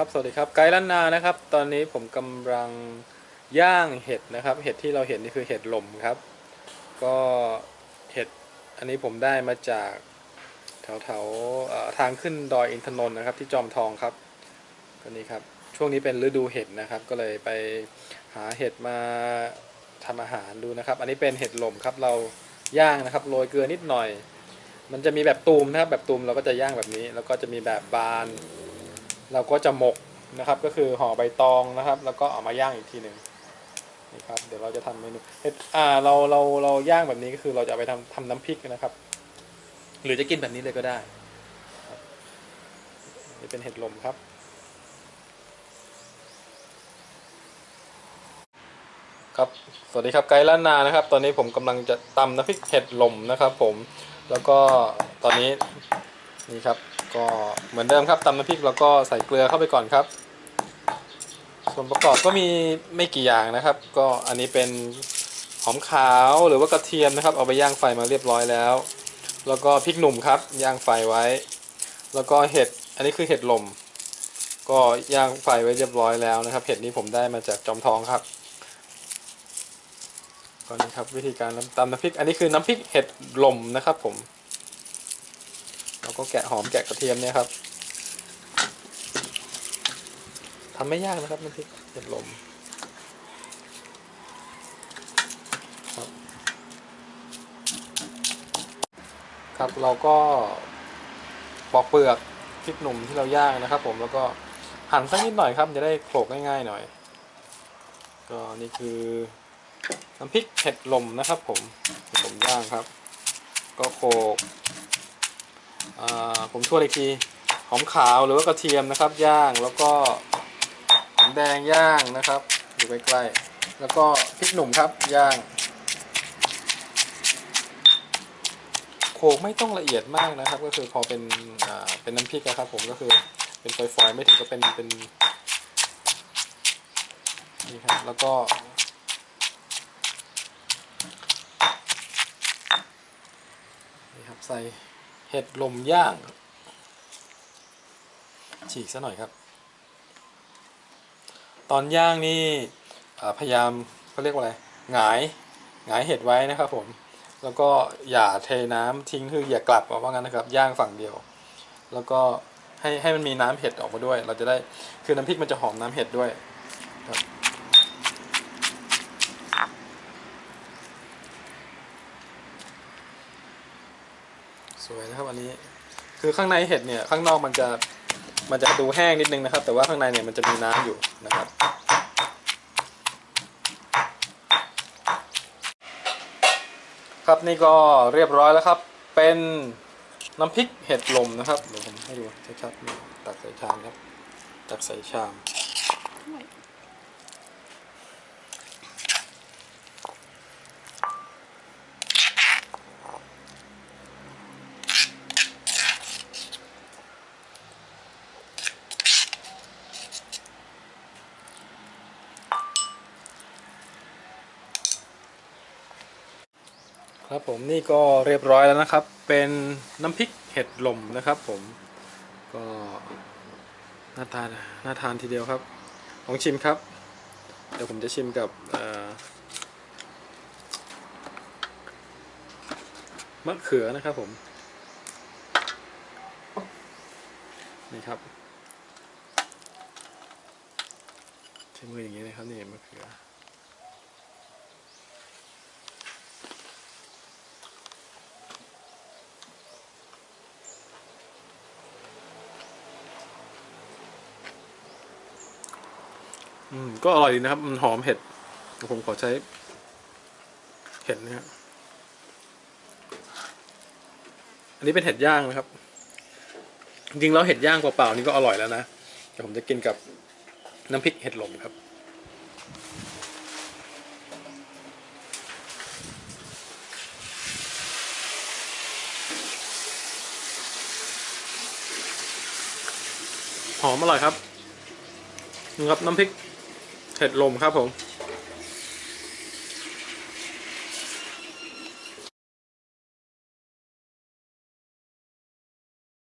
ครับสวัสดีครับไกด์ล้านนานะครับ ตอนนี้ผมกำลังย่างเห็ดนะครับ เห็ดที่เราเห็นนี่คือเห็ดหล่มครับ ก็เห็ดอันนี้ผมได้มาจากแถวแถวๆทางขึ้นดอยอินทนนท์นะครับ ที่จอมทองครับก็นี่ครับช่วงนี้เป็นฤดูเห็ดนะครับ ก็เลยไปหาเห็ดมาทำอาหารดูนะครับ อันนี้เป็นเห็ดหล่มครับเราย่างนะครับโรยเกลือนิดหน่อย มันจะมีแบบตูมนะครับแบบตูมเราก็จะย่างแบบนี้ แล้วก็จะมีแบบบาน เราก็จะหมกนะครับก็คือห่อใบตองนะครับ แล้วก็เอามาย่างอีกทีหนึ่งนี่ครับเดี๋ยวเราจะทำเมนูเห็ดอ่าเราเราเราย่างแบบนี้ก็คือเราจะาไปทำทำน้ำพริกนะครับ หรือจะกินแบบนี้เลยก็ได้นี่เป็นเห็ดลมครับ ครับสวัสดีครับไกด์ล้านนานะครับ ตอนนี้ผมกำลังจะตำน้ำพริกเห็ดลมนะครับ ผมแล้วก็ตอนนี้นี่ครับ ก็เหมือนเดิมครับตำน้ำพริกแล้วก็ใส่เกลือเข้าไปก่อนครับ ส่วนประกอบก็มีไม่กี่อย่างนะครับ ก็อันนี้เป็นหอมขาวหรือว่ากระเทียมนะครับ เอาไปย่างไฟมาเรียบร้อยแล้ว แล้วก็พริกหนุ่มครับ ย่างไฟไว้ แล้วก็เห็ดอันนี้คือเห็ดลม ก็ย่างไฟไว้เรียบร้อยแล้วนะครับ เห็ดนี้ผมได้มาจากจอมทองครับก็นี่ครับวิธีการตำน้ำพริก อันนี้คือน้ำพริกเห็ดลมนะครับผม เราก็แกะหอมแกะกระเทียมเนี่ยครับทำไม่ยากนะครับน้ำพริกเห็ดลมครับครับเราก็ปอกเปลือกพริกหนุ่มที่เราย่างนะครับ ผมแล้วก็หั่นสักนิดหน่อยครับจะได้โขลกง่ายๆหน่อย ก็นี่คือน้ำพริกเห็ดลมนะครับ ผมผมย่างครับ ก็โขลก ผมทวนอีกทีหอมขาวหรือว่ากระเทียมนะครับย่างแล้วก็หอมแดงย่างนะครับอยู่ใกล้ๆแล้วก็พริกหนุ่มครับย่าง โขกไม่ต้องละเอียดมากนะครับ ก็คือพอเป็นเป็นน้ำพริกนะครับ ผมก็คือเป็นฝอยๆไม่ถึงก็เป็นเป็นนี่ครับแล้วก็นี่ครับใส่ เห็ดลมย่าง ฉีกซะหน่อยครับ ตอนย่างนี่พยายามเขาเรียกว่าอะไรหงายหงายเห็ดไว้นะครับผมแล้วก็อย่าเทน้ำทิ้งคืออย่ากลับว่างั้นนะครับ ย่างฝั่งเดียว แล้วก็ให้ให้มันมีน้ำเห็ดออกมาด้วย เราจะได้คือน้ำพริกมันจะหอมน้ำเห็ดด้วยครับ สวยนะครับอันนี้ คือข้างในเห็ดเนี่ยข้างนอกมันจะมันจะดูแห้งนิดนึงนะครับ แต่ว่าข้างในเนี่ยมันจะมีน้ำอยู่นะครับ ครับนี่ก็เรียบร้อยแล้วครับ เป็นน้ำพริกเห็ดลมนะครับเดี๋ยวผมให้ดูชัดๆตักใส่ชามครับตักใส่ชาม ครับผมนี่ก็เรียบร้อยแล้วนะครับ เป็นน้ำพริกเห็ดลมนะครับผมก็น่าทานน่าทานทีเดียวครับลองชิมครับ เดี๋ยวผมจะชิมกับมะเขือนะครับผม นี่ครับใช้มืออย่างนี้นะครับนี่มะเขือ อืมก็อร่อยดีนะครับ มันหอมเห็ด ผมขอใช้ เห็ดนะครับอันนี้เป็นเห็ดย่างนะครับ จริงๆแล้วเห็ดย่างเปล่าๆนี่ก็อร่อยแล้วนะแต่ผมจะกินกับน้ำพริกเห็ดลมครับ หอมอร่อยครับนี่ครับน้ำพริก เห็ดลมครับผม